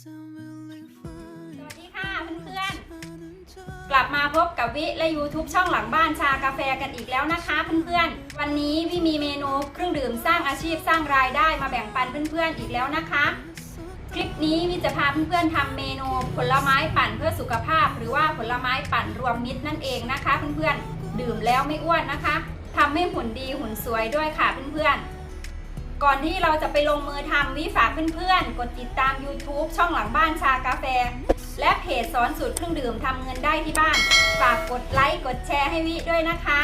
สวัสดีค่ะเพื่อนๆ กลับมาพบกับวิและ YouTube ช่องหลังบ้านชากาแฟกันอีกแล้วนะคะเพื่อนๆ วันนี้วิมีเมนูเครื่องดื่มสร้างอาชีพสร้างรายได้มาแบ่งปันเพื่อนๆอีกแล้วนะคะ คลิปนี้วิจะพาเพื่อนๆทำเมนูผลไม้ปั่นเพื่อสุขภาพ หรือว่าผลไม้ปั่นรวมมิตรนั่นเองนะคะ เพื่อนๆ ดื่มแล้วไม่อ้วนนะคะทำให้หุ่นดีหุ่นสวยด้วยค่ะเพื่อนๆ ก่อนที่เราจะไปลงมือทำวิฝากเพื่อนๆ กดติดตาม YouTube ช่องหลังบ้านชากาแฟ และเพจสอนสูตรเครื่องดื่มทำเงินได้ที่บ้าน ฝากกดไลค์กดแชร์ให้วิด้วยนะคะ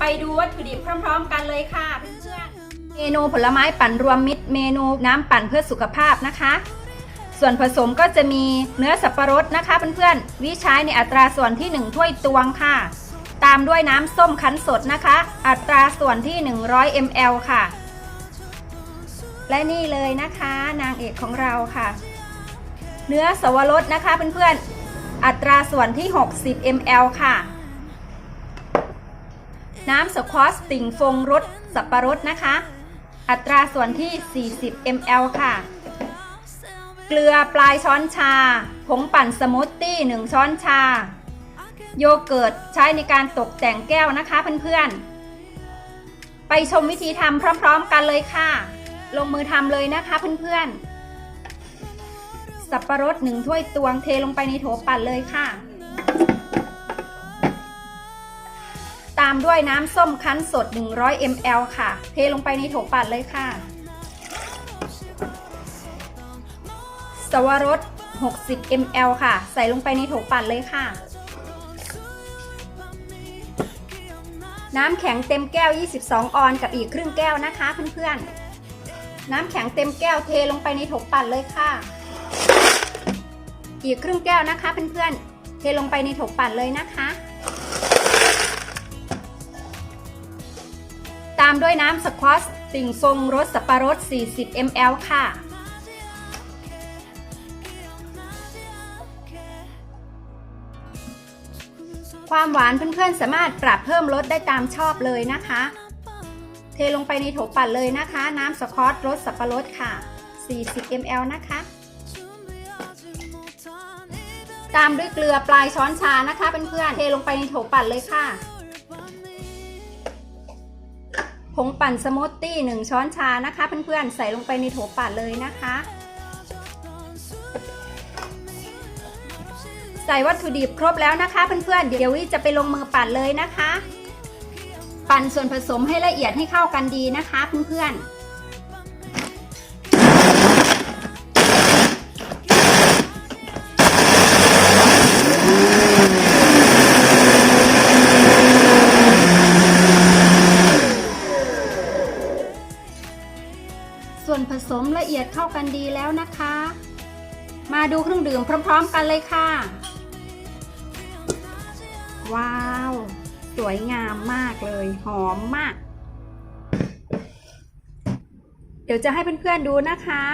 ไปดูวัตถุดิบพร้อม ๆ กันเลยค่ะเพื่อนๆเมนูผลไม้ปั่นรวมมิตร เมนูน้ำปั่นเพื่อสุขภาพนะคะ ส่วนผสมก็จะมีเนื้อสับปะรดนะคะเพื่อนๆ วิใช้ในอัตราส่วนที่ 1 ถ้วยตวงค่ะ ตามด้วยน้ำส้มคั้นสดนะคะ อัตราส่วนที่ 100 ml ค่ะ และนี่เลยนะคะนางเอกของเราค่ะ เนื้อสวรสนะคะเพื่อนๆ อัตราส่วนที่ 60 ml ค่ะ น้ำสควอชติ่งฟงรสสับปะรดนะคะ อัตราส่วนที่ 40 ml ค่ะ เกลือปลายช้อนชา ผงปั่นสมูทตี้ 1 ช้อนชา โยเกิร์ตใช้ในการตกแต่งแก้วนะคะเพื่อนๆ ไปชมวิธีทำพร้อมๆกันเลยค่ะ ลงมือทำเลยนะคะเพื่อนๆ สับปะรดหนึ่งถ้วยตวงเทลงไปในโถปั่นเลยค่ะ ตามด้วยน้ำส้มคั้นสด 100 ml ค่ะ เทลงไปในโถปั่นเลยค่ะ สวรส 60 ml ค่ะ ใส่ลงไปในโถปั่นเลยค่ะน้ำแข็งเต็มแก้ว 22 ออนกับอีกครึ่งแก้วนะคะเพื่อนๆ น้ำแข็งเต็มแก้วเทลงไปในโถปั่นเลยค่ะ อีกครึ่งแก้วนะคะเพื่อนๆ เทลงไปในโถปั่นเลยนะคะ ตามด้วยน้ำสควอชติ่งทรงรสสับปะรด 40 ml ค่ะ ความหวานเพื่อนๆสามารถปรับเพิ่มรสได้ตามชอบเลยนะคะ เทลงไปในโถปั่นเลยนะคะ น้ำสคอตรสสับปะรดค่ะ 40 ml นะคะ ตามด้วยเกลือปลายช้อนชานะคะเพื่อนๆเทลงไปในโถปั่นเลยค่ะ ผงปั่นสมูทตี้ 1 ช้อนชานะคะเพื่อนๆใส่ลงไปในโถปั่นเลยนะคะ ใส่วัตถุดิบครบแล้วนะคะเพื่อนๆเดี๋ยววิจะไปลงมือปั่นเลยนะคะ ปั่นส่วนผสมให้ละเอียดให้เข้ากันดีนะคะเพื่อนๆส่วนผสมละเอียดเข้ากันดีแล้วนะคะ มาดูเครื่องดื่มพร้อม ๆ กันเลยค่ะ ว้าว สวยงามมากเลย หอมมาก เดี๋ยวจะให้เพื่อนๆดูนะคะ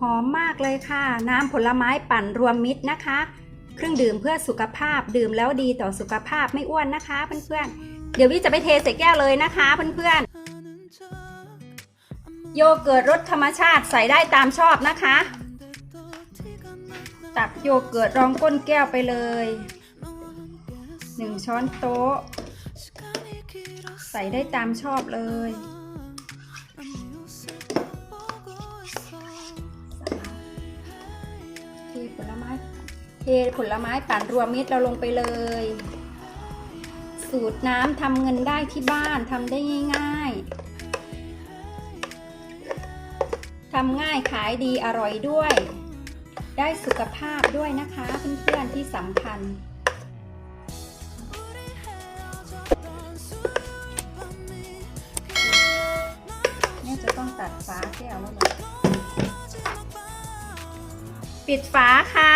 หอมมากเลยค่ะ น้ำผลไม้ปั่นรวมมิตรนะคะ เครื่องดื่มเพื่อสุขภาพดื่มแล้วดีต่อสุขภาพไม่อ้วนนะคะเพื่อนๆเดี๋ยววิจะไปเทใส่แก้วเลยนะคะเพื่อนๆโยเกิร์ตรสธรรมชาติใส่ได้ตามชอบนะคะ ตักโยเกิร์ตรองก้นแก้วไปเลย 1ช้อนโต๊ะ ใส่ได้ตามชอบเลย เทผลไม้เทผลไม้ปั่นรวมมิตรเราลงไปเลย สูตรน้ำทำเงินได้ที่บ้านทำได้ง่ายๆทำง่ายขายดีอร่อยด้วย ได้สุขภาพด้วยนะคะเพื่อนๆที่สำคัญ ดฝาแก้วแล้วเหรอปิดฝาค่ะ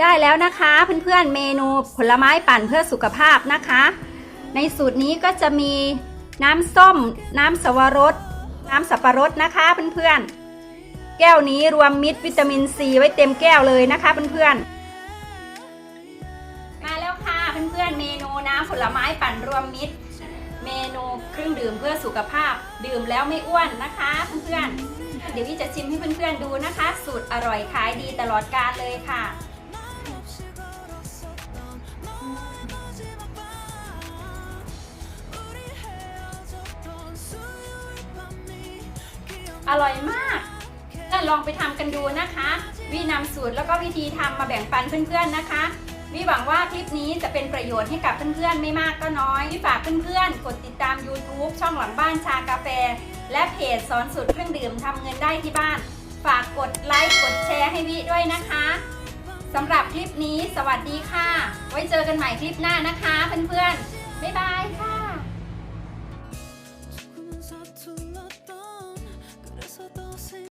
ได้แล้วนะคะเพื่อนๆเมนูผลไม้ปั่นเพื่อสุขภาพนะคะ ในสูตรนี้ก็จะมี น้ำส้ม น้ำสวรส น้ำสับปะรดนะคะเพื่อนๆ แก้วนี้รวมมิตรวิตามินซีไว้เต็มแก้วเลยนะคะเพื่อนๆ มาแล้วค่ะเพื่อนๆ เมนูน้ำผลไม้ปั่นรวมมิตร เมนูเครื่องดื่มเพื่อสุขภาพ ดื่มแล้วไม่อ้วนนะคะเพื่อนๆ เดี๋ยววิจะชิมให้เพื่อนๆดูนะคะ สูตรอร่อยขายดีตลอดกาลเลยค่ะ อร่อยมากก็ลองไปทำกันดูนะคะวินำสูตรแล้วก็วิธีทำมาแบ่งปันเพื่อนๆนะคะวิหวังว่าคลิปนี้จะเป็นประโยชน์ให้กับเพื่อนๆ ไม่มากก็น้อยวิฝากเพื่อนๆ กดติดตาม YouTube ช่องหลังบ้านชากาแฟ และเพจสอนสูตรเครื่องดื่มทำเงินได้ที่บ้าน ฝากกดไลค์กดแชร์ให้วิด้วยนะคะสำหรับคลิปนี้สวัสดีค่ะ ไว้เจอกันใหม่คลิปหน้านะคะเพื่อนๆ บ๊ายบายค่ะ